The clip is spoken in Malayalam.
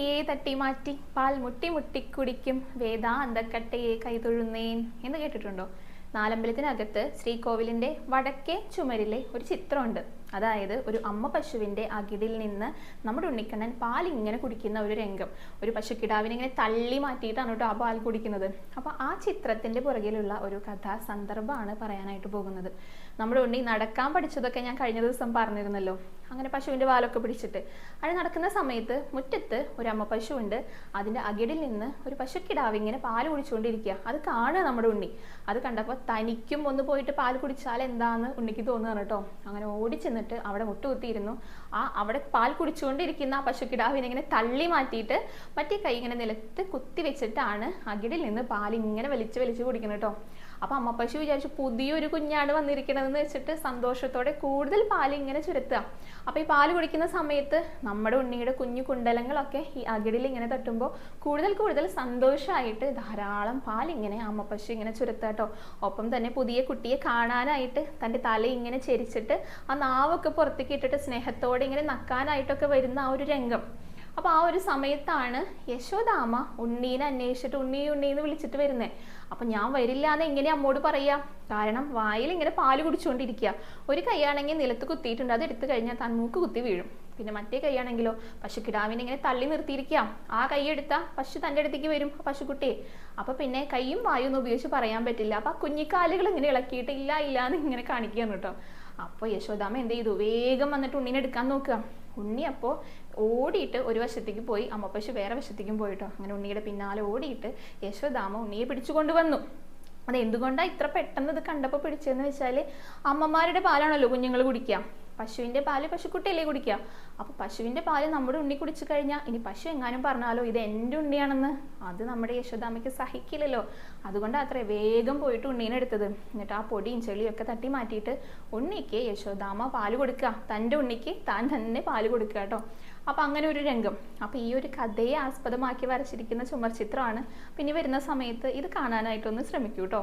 കുട്ടിയെ തട്ടി മാറ്റി പാൽ മുട്ടി മുട്ടി കുടിക്കും. വേദാന്തക്കട്ടയെ കൈതൊഴുന്നേൻ എന്ന് കേട്ടിട്ടുണ്ടോ? നാലമ്പലത്തിനകത്ത് ശ്രീകോവിലിന്റെ വടക്കേ ചുമരിലെ ഒരു ചിത്രമുണ്ട്. അതായത് ഒരു അമ്മ പശുവിന്റെ അകിടിൽ നിന്ന് നമ്മുടെ ഉണ്ണിക്കണ്ണൻ പാൽ ഇങ്ങനെ കുടിക്കുന്ന ഒരു രംഗം. ഒരു പശുക്കിടാവിനെ ഇങ്ങനെ തള്ളി മാറ്റിയിട്ടാണ് കേട്ടോ ആ പാൽ കുടിക്കുന്നത്. അപ്പോൾ ആ ചിത്രത്തിന്റെ പുറകിലുള്ള ഒരു കഥാ സന്ദർഭമാണ് പറയാനായിട്ട് പോകുന്നത്. നമ്മുടെ ഉണ്ണി നടക്കാൻ പഠിച്ചതൊക്കെ ഞാൻ കഴിഞ്ഞ ദിവസം പറഞ്ഞിരുന്നല്ലോ. അങ്ങനെ പശുവിന്റെ പാലൊക്കെ പിടിച്ചിട്ട്. അത് നടക്കുന്ന സമയത്ത് മുറ്റത്ത് ഒരു അമ്മ പശു ഉണ്ട് അതിന്റെ അകിടിൽ നിന്ന് ഒരു പശുക്കിടാവ് ഇങ്ങനെ പാൽ കുടിച്ചുകൊണ്ടിരിക്കുക. അത് കാണുക നമ്മുടെ ഉണ്ണി. അത് കണ്ടപ്പോൾ തനിക്കും ഒന്ന് പോയിട്ട് പാൽ കുടിച്ചാൽ എന്താന്ന് ഉണ്ണിക്ക് തോന്നുകയാണ് കേട്ടോ. അങ്ങനെ ഓടി ചെന്നിട്ട് അവിടെ മുട്ടുകുത്തിയിരുന്നു. ആ അവിടെ പാൽ കുടിച്ചുകൊണ്ടിരിക്കുന്ന ആ പശുക്കിടാവിനെ ഇങ്ങനെ തള്ളി മാറ്റിയിട്ട് മറ്റേ കൈ ഇങ്ങനെ നിലത്ത് കുത്തി വെച്ചിട്ടാണ് അകിടിൽ നിന്ന് പാൽ ഇങ്ങനെ വലിച്ച് വലിച്ച് കുടിക്കുന്നത് കേട്ടോ. അപ്പൊ അമ്മ പശു വിചാരിച്ചു പുതിയൊരു കുഞ്ഞാണ് വന്നിരിക്കണതെന്ന് വെച്ചിട്ട് സന്തോഷത്തോടെ കൂടുതൽ പാൽ ഇങ്ങനെ ചുരത്തുക. അപ്പൊ ഈ പാൽ കുടിക്കുന്ന സമയത്ത് നമ്മുടെ ഉണ്ണിയുടെ കുഞ്ഞു കുണ്ടലങ്ങളൊക്കെ ഈ അകിടിൽ ഇങ്ങനെ തട്ടുമ്പോൾ കൂടുതൽ കൂടുതൽ സന്തോഷമായിട്ട് ധാരാളം പാൽ ഇങ്ങനെ അമ്മ പശു ഇങ്ങനെ ചുരത്തട്ടോ ഒപ്പം തന്നെ പുതിയ കുട്ടിയെ കാണാനായിട്ട് തന്റെ തല ഇങ്ങനെ ചെരിച്ചിട്ട് ആ നാവൊക്കെ പുറത്തേക്ക് ഇട്ടിട്ട് സ്നേഹത്തോടെ ഇങ്ങനെ നക്കാനായിട്ടൊക്കെ വരുന്ന ആ ഒരു രംഗം. അപ്പൊ ആ ഒരു സമയത്താണ് യശോദാമ ഉണ്ണീനെ അന്വേഷിച്ചിട്ട് ഉണ്ണി ഉണ്ണീന്ന് വിളിച്ചിട്ട് വരുന്നത് അപ്പൊ ഞാൻ വരില്ല എന്ന് എങ്ങനെ അമ്മോട് പറയാ? കാരണം വായിൽ ഇങ്ങനെ പാൽ കുടിച്ചുകൊണ്ടിരിക്കുക ഒരു കൈയാണെങ്കിൽ നിലത്ത് കുത്തിയിട്ടുണ്ട് അത് എടുത്തു കഴിഞ്ഞാൽ താൻ മൂക്ക് കുത്തി വീഴും. പിന്നെ മറ്റേ കൈയാണെങ്കിലോ? പശു കിടാവിനെ ഇങ്ങനെ തള്ളി നിർത്തിയിരിക്കുക ആ കൈ എടുത്താ പശു തന്റെ അടുത്തേക്ക് വരും പശുക്കുട്ടിയെ അപ്പൊ പിന്നെ കൈയും വായും ഒന്നും ഉപയോഗിച്ച് പറയാൻ പറ്റില്ല. അപ്പൊ ആ കുഞ്ഞിക്കാലുകൾ ഇങ്ങനെ ഇളക്കിയിട്ട് ഇല്ല ഇല്ല എന്ന് ഇങ്ങനെ കാണിക്കുകയാണ് കേട്ടോ. അപ്പോൾ യശോദാമ്മ എന്ത് ചെയ്തു? വേഗം വന്നിട്ട് ഉണ്ണിനെ എടുക്കാൻ നോക്കുക. ഉണ്ണി അപ്പോൾ ഓടിയിട്ട് ഒരു വശത്തേക്ക് പോയി അമ്മ പശു വേറെ വശത്തേക്കും പോയിട്ടോ. അങ്ങനെ ഉണ്ണിയുടെ പിന്നാലെ ഓടിയിട്ട് യശോദാമ ഉണ്ണിയെ പിടിച്ചു കൊണ്ടുവന്നു. അത് എന്തുകൊണ്ടാണ് ഇത്ര പെട്ടെന്ന് ഇത് കണ്ടപ്പോൾ പിടിച്ചതെന്ന് വെച്ചാൽ അമ്മമാരുടെ പാലാണല്ലോ കുഞ്ഞുങ്ങൾ കുടിക്കുക പശുവിന്റെ പാൽ പശുക്കുട്ടിയല്ലേ കുടിക്കുക? അപ്പോൾ പശുവിന്റെ പാൽ നമ്മുടെ ഉണ്ണി കുടിച്ചു കഴിഞ്ഞാൽ ഇനി പശു എങ്ങാനും പറഞ്ഞാലോ ഇത് എന്റെ ഉണ്ണിയാണെന്ന്? അത് നമ്മുടെ യശോദാമയ്ക്ക് സഹിക്കില്ലല്ലോ. അതുകൊണ്ട് അത്ര വേഗം പോയിട്ട് ഉണ്ണീനെ എടുത്തത്. എന്നിട്ട് ആ പൊടിയും ചെളിയും ഒക്കെ തട്ടി മാറ്റിയിട്ട് ഉണ്ണിക്ക് യശോദാമ പാൽ കൊടുക്കുക തന്റെ ഉണ്ണിക്ക് താൻ തന്നെ പാൽ കൊടുക്കുക കേട്ടോ. അപ്പം അങ്ങനെ ഒരു രംഗം. അപ്പം ഈ ഒരു കഥയെ ആസ്പദമാക്കി വരച്ചിരിക്കുന്ന ചുമർ ചിത്രമാണ്. പിന്നെ വരുന്ന സമയത്ത് ഇത് കാണാനായിട്ടൊന്ന് ശ്രമിക്കൂ കേട്ടോ.